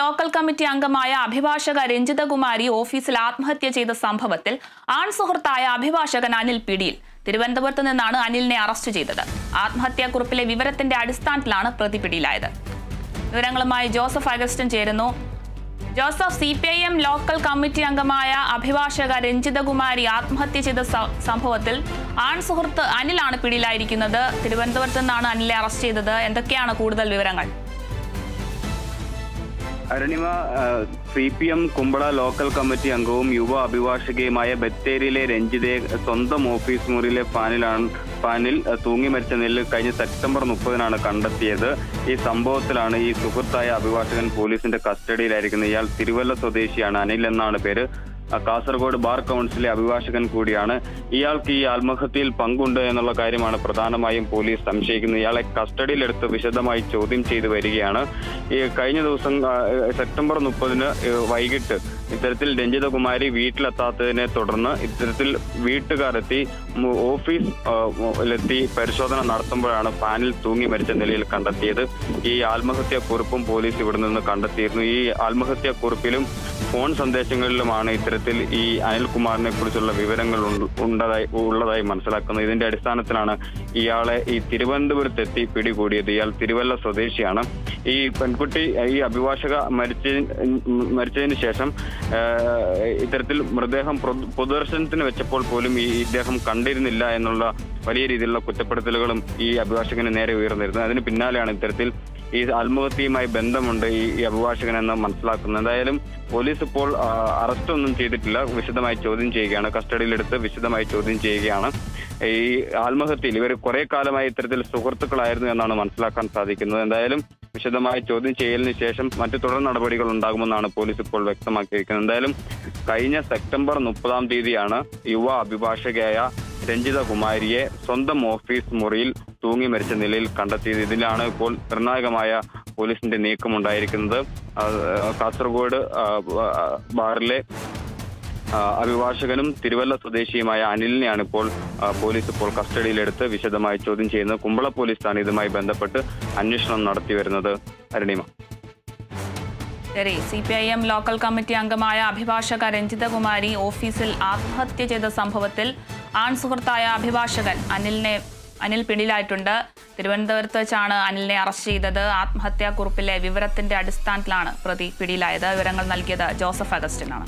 Local committee അംഗമായ അഭിഭാഷക രഞ്ജിതകുമാരി ഓഫീസിൽ ആത്മഹത്യ ചെയ്ത സംഭവത്തിൽ ആൺ സുഹൃത്തായ അഭിഭാഷകൻ അനിൽ പിടിയിൽ. തിരുവനന്തപുരത്ത് നിന്നാണ് അനിലിനെ അറസ്റ്റ് ചെയ്തത്. ആത്മഹത്യാക്കുറിപ്പിലെ വിവരത്തിന്റെ അടിസ്ഥാനത്തിലാണ് പ്രതി പിടിയിലായത്. വിവരങ്ങളുമായി ജോസഫ് അഗസ്റ്റൻ ചേരുന്നു. Joseph C P I M local committee അംഗമായ അഭിഭാഷക രഞ്ജിതകുമാരി ആത്മഹത്യ ചെയ്ത സംഭവത്തിൽ ആൺ സുഹൃത്ത് അനിലാണ് പിടിയിലായിരിക്കുന്നത്. തിരുവനന്തപുരത്ത് നിന്നാണ് അനിലെ അറസ്റ്റ് ചെയ്തത്. എന്തൊക്കെയാണ് കൂടുതൽ വിവരങ്ങൾ? Arunima C P M Kumbala local committee അംഗവും യുവ അഭിഭാഷകയുമായ ബത്തേരിയിലെ രഞ്ജിതയെ സ്വന്തം ഓഫീസ് മുറിയിലെ ഫാനിലാണ് ഫാനിൽ തൂങ്ങി മരിച്ച നിലയിൽ കഴിഞ്ഞ സെപ്റ്റംബർ മുപ്പതിനാണ് കണ്ടെത്തിയത്. ഈ സംഭവത്തിലാണ് ഈ സുഹൃത്തായ അഭിഭാഷകൻ പോലീസിന്റെ കസ്റ്റഡിയിലായിരിക്കുന്നത്. ഇയാൾ തിരുവല്ല സ്വദേശിയാണ്. അനിൽ എന്നാണ് പേര്. കാസർഗോഡ് ബാർ കൗൺസിലെ അഭിഭാഷകൻ കൂടിയാണ്. ഇയാൾക്ക് ഈ ആത്മഹത്യയിൽ പങ്കുണ്ട് എന്നുള്ള കാര്യമാണ് പ്രധാനമായും പോലീസ് സംശയിക്കുന്നത്. ഇയാളെ കസ്റ്റഡിയിലെടുത്ത് വിശദമായി ചോദ്യം ചെയ്തു വരികയാണ്. ഈ കഴിഞ്ഞ ദിവസം സെപ്റ്റംബർ മുപ്പതിന് വൈകിട്ട് ഇത്തരത്തിൽ രഞ്ജിതകുമാരി വീട്ടിലെത്താത്തതിനെ തുടർന്ന് ഇത്തരത്തിൽ വീട്ടുകാരെത്തി ഓഫീസ് ലെത്തി പരിശോധന നടത്തുമ്പോഴാണ് ഫാനിൽ തൂങ്ങി മരിച്ച നിലയിൽ കണ്ടെത്തിയത്. ഈ ആത്മഹത്യാ കുറിപ്പും പോലീസ് ഇവിടെ നിന്ന് കണ്ടെത്തിയിരുന്നു. ഈ ആത്മഹത്യാ കുറിപ്പിലും ഫോൺ സന്ദേശങ്ങളിലുമാണ് ഇത്തരത്തിൽ ഈ അനിൽകുമാറിനെ കുറിച്ചുള്ള വിവരങ്ങൾ ഉണ്ടതായി ഉള്ളതായി മനസ്സിലാക്കുന്നത്. ഇതിന്റെ അടിസ്ഥാനത്തിലാണ് ഇയാളെ ഈ തിരുവനന്തപുരത്തെത്തി പിടികൂടിയത്. ഇയാൾ തിരുവല്ല സ്വദേശിയാണ്. ഈ പെൺകുട്ടി ഈ അഭിഭാഷക മരിച്ച മരിച്ചതിന് ശേഷം ഇത്തരത്തിൽ മൃതദേഹം പൊതു- പൊതുദർശനത്തിന് വെച്ചപ്പോൾ പോലും ഈ ഇദ്ദേഹം കണ്ടിരുന്നില്ല എന്നുള്ള വലിയ രീതിയിലുള്ള കുറ്റപ്പെടുത്തലുകളും ഈ അഭിഭാഷകന് നേരെ ഉയർന്നിരുന്നത് അതിന് പിന്നാലെയാണ് ഇത്തരത്തിൽ ഈ ആത്മഹത്യയുമായി ബന്ധമുണ്ട് ഈ അഭിഭാഷകനെന്ന് മനസ്സിലാക്കുന്നത്. എന്തായാലും പോലീസ് ഇപ്പോൾ അറസ്റ്റ് ഒന്നും ചെയ്തിട്ടില്ല. വിശദമായി ചോദ്യം ചെയ്യുകയാണ്. കസ്റ്റഡിയിലെടുത്ത് വിശദമായി ചോദ്യം ചെയ്യുകയാണ്. ഈ ആത്മഹത്യയിൽ ഇവർ കുറെ കാലമായി ഇത്തരത്തിൽ സുഹൃത്തുക്കളായിരുന്നു എന്നാണ് മനസ്സിലാക്കാൻ സാധിക്കുന്നത്. എന്തായാലും വിശദമായ ചോദ്യം ചെയ്യലിന് ശേഷം മറ്റു തുടർ നടപടികൾ ഉണ്ടാകുമെന്നാണ് പോലീസ് ഇപ്പോൾ വ്യക്തമാക്കിയിരിക്കുന്നത്. എന്തായാലും കഴിഞ്ഞ സെപ്റ്റംബർ മുപ്പതാം തീയതിയാണ് യുവ അഭിഭാഷകയായ രഞ്ജിത കുമാരിയെ സ്വന്തം ഓഫീസ് മുറിയിൽ തൂങ്ങി മരിച്ച നിലയിൽ കണ്ടെത്തിയത്. ഇതിലാണ് ഇപ്പോൾ നിർണായകമായ പോലീസിന്റെ നീക്കം ഉണ്ടായിരിക്കുന്നത് കാസർഗോഡ് ബാറിലെ അഭിഭാഷകനും തിരുവല്ല സ്വദേശിയുമായ അനിലിനെയാണ് ഇപ്പോൾ പോലീസ് ഇപ്പോൾ കസ്റ്റഡിയിലെടുത്ത് വിശദമായി ചോദ്യം ചെയ്യുന്നത്. കുമ്പള പോലീസാണ് ഇതുമായി ബന്ധപ്പെട്ട് അന്വേഷണം നടത്തി വരുന്നത്. അരുണിമ. ശരി C P I M local committee അംഗമായ അഭിഭാഷക രഞ്ജിതകുമാരി ഓഫീസിൽ ആത്മഹത്യ ചെയ്ത സംഭവത്തിൽ ആൺ സുഹൃത്തായ അഭിഭാഷകൻ അനിലിനെ അനിൽ പിടിയിലായിട്ടുണ്ട്. തിരുവനന്തപുരത്ത് വെച്ചാണ് അനിലിനെ അറസ്റ്റ് ചെയ്തത്. ആത്മഹത്യാക്കുറിപ്പിലെ വിവരത്തിന്റെ അടിസ്ഥാനത്തിലാണ് പ്രതി പിടിയിലായത്. വിവരങ്ങൾ നൽകിയത് ജോസഫ് അഗസ്റ്റിനാണ്.